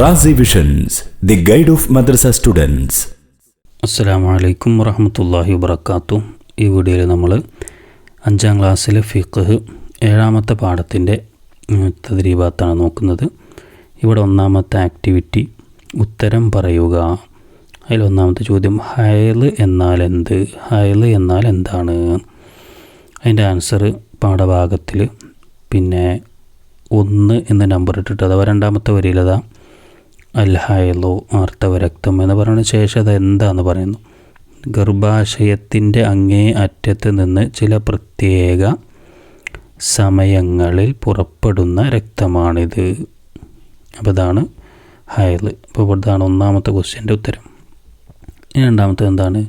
Razi visions the guide of madrasa students അസ്സാം വലൈക്കും വറഹമത്തല്ലാഹി വബർക്കാത്തു ഈ വീഡിയോയിൽ നമ്മൾ അഞ്ചാം ക്ലാസ്സിലെ ഫിഖ് ഏഴാമത്തെ പാഠത്തിന്റെ തദ്രീഭാഗത്താണ് നോക്കുന്നത്. ഇവിടെ ഒന്നാമത്തെ ആക്ടിവിറ്റി ഉത്തരം പറയുക. അതിൽ ഒന്നാമത്തെ ചോദ്യം ഹയൽ എന്നാൽ എന്ത്? ഹയൽ എന്നാൽ എന്താണ്? അതിന്റെ ആൻസർ പാഠഭാഗത്തിൽ. പിന്നെ ഒന്ന് എന്ന നമ്പർ ഇട്ടിട്ട് അഥവാ രണ്ടാമത്തെ വരിയിലതാ. അൽ ഹയലോ ആർത്തവരക്തം എന്ന് പറയുന്ന ശേഷം അത് എന്താന്ന് പറയുന്നു. ഗർഭാശയത്തിന്റെ അങ്ങേ അറ്റത്ത് നിന്ന് ചില പ്രത്യേക സമയങ്ങളിൽ പുറപ്പെടുന്ന രക്തമാണിത്. അപ്പോൾ ഇതാണ് ഹയൽ. അപ്പോൾ ഇവിടുത്താണ് ഒന്നാമത്തെ ക്വസ്റ്റ്യന്റെ ഉത്തരം. ഇനി രണ്ടാമത്തെ എന്താണ്?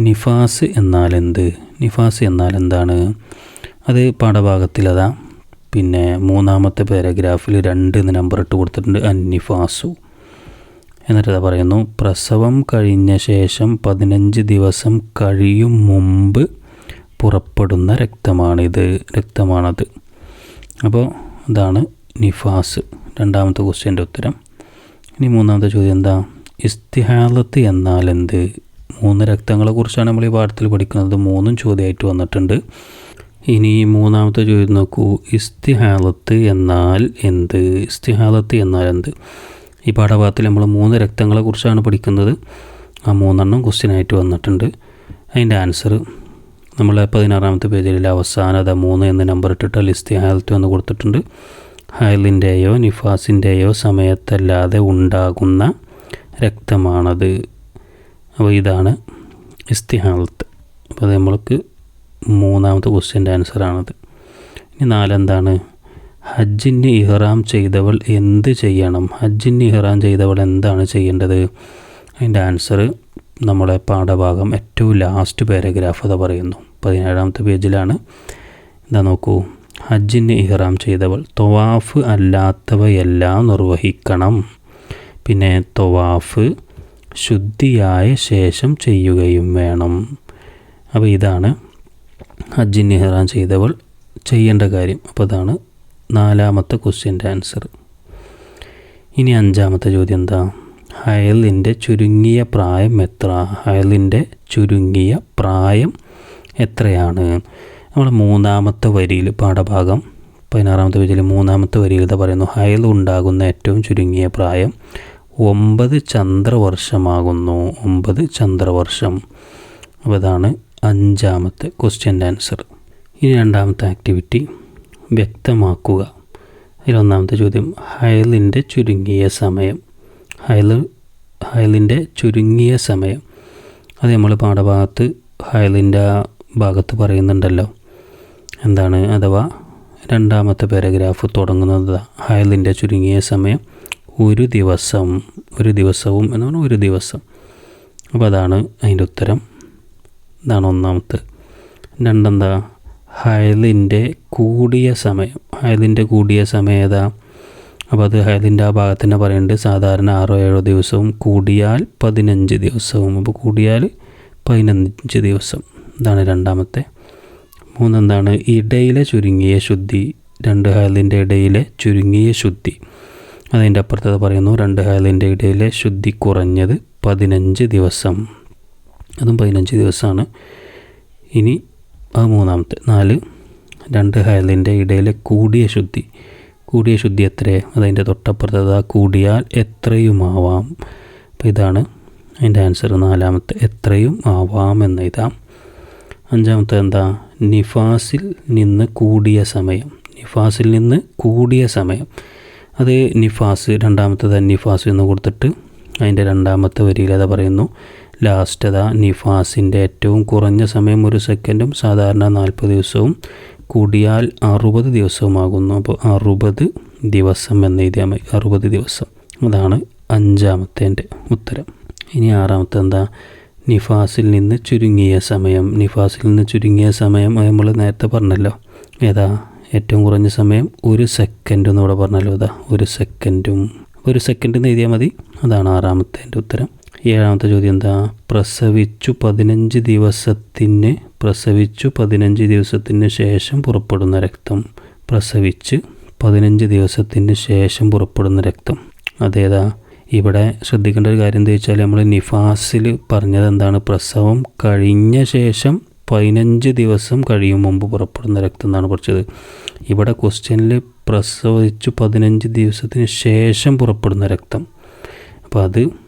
നിഫാസ് എന്നാൽ എന്ത്? നിഫാസ് എന്നാൽ എന്താണ്? അത് പാഠഭാഗത്തിലതാ പിന്നെ മൂന്നാമത്തെ പാരഗ്രാഫിൽ രണ്ട് നമ്പർ ഇട്ട് കൊടുത്തിട്ടുണ്ട്. അന്നിഫാസു. എന്നിട്ട് പറയുന്നു പ്രസവം കഴിഞ്ഞ ശേഷം പതിനഞ്ച് ദിവസം കഴിയും മുമ്പ് പുറപ്പെടുന്ന രക്തമാണിത് രക്തമാണത്. അപ്പോൾ ഇതാണ് നിഫാസ് രണ്ടാമത്തെ ക്വസ്റ്റ്യന്റെ ഉത്തരം. ഇനി മൂന്നാമത്തെ ചോദ്യം എന്താ? ഇസ്തിഹാലത്ത് എന്നാൽ എന്ത് മൂന്ന് രക്തങ്ങളെ കുറിച്ചാണ് നമ്മൾ ഈ പാഠത്തിൽ പഠിക്കുന്നത്. മൂന്നും ചോദ്യമായിട്ട് വന്നിട്ടുണ്ട്. ഇനി മൂന്നാമത്തെ ചോദ്യം നോക്കൂ. ഇസ്തിഹാലത്ത് എന്നാൽ എന്ത്? ഇസ്തിഹാലത്ത് എന്നാൽ എന്ത്? ഈ പാഠഭാഗത്തിൽ നമ്മൾ മൂന്ന് രക്തങ്ങളെ കുറിച്ചാണ് പഠിക്കുന്നത്. ആ മൂന്നെണ്ണം ക്വസ്റ്റ്യനായിട്ട് വന്നിട്ടുണ്ട്. അതിന്റെ ആൻസർ നമ്മൾ പതിനാറാമത്തെ പേജിൽ അവസാനത മൂന്ന് എന്ന നമ്പർ ഇട്ടിട്ട് ലിസ്റ്റ് ഇസ്തിഹാലത്ത് എന്ന് കൊടുത്തിട്ടുണ്ട്. ഹയലിന്റെയോ നിഫാസിന്റെയോ സമയത്തല്ലാതെ ഉണ്ടാകുന്ന രക്തമാണത്. അപ്പോൾ ഇതാണ് ഇസ്തിഹാലത്ത് അപ്പോൾ അത് നമ്മൾക്ക് മൂന്നാമത്തെ ക്വസ്റ്റ്യന്റെ ആൻസറാണത് ഇനി നാലെന്താണ്? ഹജ്ജിന് ഇഹ്റാം ചെയ്തവൾ എന്ത് ചെയ്യണം? ഹജ്ജിന് ഇഹ്റാം ചെയ്തവൾ എന്താണ് ചെയ്യേണ്ടത്? അതിന്റെ ആൻസർ നമ്മുടെ പാഠഭാഗം ഏറ്റവും ലാസ്റ്റ് പാരഗ്രാഫ് അത് പറയുന്നു. പതിനേഴാമത്തെ പേജിലാണ്. എന്താ നോക്കൂ. ഹജ്ജിന് ഇഹ്റാം ചെയ്തവൾ തൊവാഫ് അല്ലാത്തവയെല്ലാം നിർവഹിക്കണം. പിന്നെ തൊവാഫ് ശുദ്ധിയായ ശേഷം ചെയ്യുകയും വേണം. അപ്പോൾ ഇതാണ് ഹജ്ജിന് ഇഹ്റാം ചെയ്തവൾ ചെയ്യേണ്ട കാര്യം. അപ്പോൾ അതാണ് നാലാമത്തെ ക്വസ്റ്റ്യന്റെ ആൻസർ ഇനി അഞ്ചാമത്തെ ചോദ്യം എന്താ? ഹയലിന്റെ ചുരുങ്ങിയ പ്രായം എത്ര? ഹയലിന്റെ ചുരുങ്ങിയ പ്രായം എത്രയാണ്? നമ്മൾ മൂന്നാമത്തെ വരിയിൽ പാഠഭാഗം പതിനാറാമത്തെ വരിയിൽ മൂന്നാമത്തെ വരിയിൽ പറയുന്നു ഹയൽ ഉണ്ടാകുന്ന ഏറ്റവും ചുരുങ്ങിയ പ്രായം ഒമ്പത് ചന്ദ്രവർഷമാകുന്നു. ഒമ്പത് ചന്ദ്രവർഷം. അപ്പോൾ ഇതാണ് അഞ്ചാമത്തെ ക്വസ്റ്റ്യന്റെ ആൻസർ ഇനി രണ്ടാമത്തെ ആക്ടിവിറ്റി വ്യക്തമാക്കുക. അതിലൊന്നാമത്തെ ചോദ്യം. ഹയലിന്റെ ചുരുങ്ങിയ സമയം. ഹയൽ ഹയലിന്റെ ചുരുങ്ങിയ സമയം. അത് നമ്മൾ പാഠഭാഗത്ത് ഹയലിന്റെ ആ ഭാഗത്ത് പറയുന്നുണ്ടല്ലോ. എന്താണ്? അഥവാ രണ്ടാമത്തെ പാരഗ്രാഫ് തുടങ്ങുന്നത്. ഹയലിന്റെ ചുരുങ്ങിയ സമയം. ഒരു ദിവസം. ഒരു ദിവസവും എന്ന് പറഞ്ഞാൽ ഒരു ദിവസം. അപ്പോൾ അതാണ് അതിന്റെ ഉത്തരം. ഇതാണ് ഒന്നാമത്തെ. രണ്ടെന്താ? ഹയലിന്റെ കൂടിയ സമയം. ഹയലിന്റെ കൂടിയ സമയം ഏതാ? അപ്പോൾ അത് ഹയലിന്റെ ആ ഭാഗത്ത് പറയുന്നുണ്ട് സാധാരണ ആറോ ഏഴോ ദിവസവും കൂടിയാൽ പതിനഞ്ച് ദിവസവും അപ്പോൾ കൂടിയാൽ പതിനഞ്ച് ദിവസം. ഇതാണ് രണ്ടാമത്തെ. മൂന്നെന്താണ്? ഇടയിലെ ചുരുങ്ങിയ ശുദ്ധി. രണ്ട് ഹയലിന്റെ ഇടയിലെ ചുരുങ്ങിയ ശുദ്ധി. അതിന്റെ അപ്പുറത്തത് പറയുന്നു രണ്ട് ഹയലിന്റെ ഇടയിലെ ശുദ്ധി കുറഞ്ഞത് പതിനഞ്ച് ദിവസം. അതും പതിനഞ്ച് ദിവസമാണ്. ഇനി അത് മൂന്നാമത്തെ നാല് രണ്ട് ഹയലിന്റെ ഇടയിലെ കൂടിയ ശുദ്ധി. കൂടിയ ശുദ്ധി എത്ര അതതിന്റെ തൊട്ടപ്പുറത്തത് ആ കൂടിയാൽ എത്രയുമാവാം. അപ്പോൾ ഇതാണ് അതിന്റെ ആൻസർ നാലാമത്തെ എത്രയും ആവാം എന്ന എഴുതാം അഞ്ചാമത്തെ എന്താ? നിഫാസിൽ നിന്ന് കൂടിയ സമയം. നിഫാസിൽ നിന്ന് കൂടിയ സമയം. അത് നിഫാസ് രണ്ടാമത്തത് നിഫാസ് എന്ന് കൊടുത്തിട്ട് അതിന്റെ രണ്ടാമത്തെ വരിയിൽ അത് പറയുന്നു. ലാസ്റ്റ് അതാ നിഫാസിന്റെ ഏറ്റവും കുറഞ്ഞ സമയം ഒരു സെക്കൻഡും സാധാരണ നാൽപ്പത് ദിവസവും കൂടിയാൽ അറുപത് ദിവസവുമാകുന്നു. അപ്പോൾ അറുപത് ദിവസം എന്ന് എഴുതിയാൽ മതി അറുപത് ദിവസം. അതാണ് അഞ്ചാമത്തേന്റെ ഉത്തരം. ഇനി ആറാമത്തെ എന്താ? നിഫാസിൽ നിന്ന് ചുരുങ്ങിയ സമയം. നിഫാസിൽ നിന്ന് ചുരുങ്ങിയ സമയം നമ്മൾ നേരത്തെ പറഞ്ഞല്ലോ. ഏതാ? ഏറ്റവും കുറഞ്ഞ സമയം ഒരു സെക്കൻഡ് എന്നിവിടെ പറഞ്ഞല്ലോ. അതാ ഒരു സെക്കൻഡും. ഒരു സെക്കൻഡ് എന്ന് എഴുതിയാൽ മതി. അതാണ് ആറാമത്തേന്റെ ഉത്തരം. ഏഴാമത്തെ ചോദ്യം എന്താ? പ്രസവിച്ചു പതിനഞ്ച് ദിവസത്തിന് പ്രസവിച്ചു പതിനഞ്ച് ദിവസത്തിന് ശേഷം പുറപ്പെടുന്ന രക്തം. പ്രസവിച്ച് പതിനഞ്ച് ദിവസത്തിന് ശേഷം പുറപ്പെടുന്ന രക്തം. അതേതാ? ഇവിടെ ശ്രദ്ധിക്കേണ്ട ഒരു കാര്യം എന്താ വെച്ചാൽ നമ്മൾ നിഫാസിൽ പറഞ്ഞത് എന്താണ്? പ്രസവം കഴിഞ്ഞ ശേഷം പതിനഞ്ച് ദിവസം കഴിയും മുമ്പ് പുറപ്പെടുന്ന രക്തം എന്നാണ് പഠിച്ചത്. ഇവിടെ ക്വസ്റ്റ്യനിൽ പ്രസവിച്ചു പതിനഞ്ച് ദിവസത്തിന് ശേഷം പുറപ്പെടുന്ന രക്തം. അപ്പോൾ അത്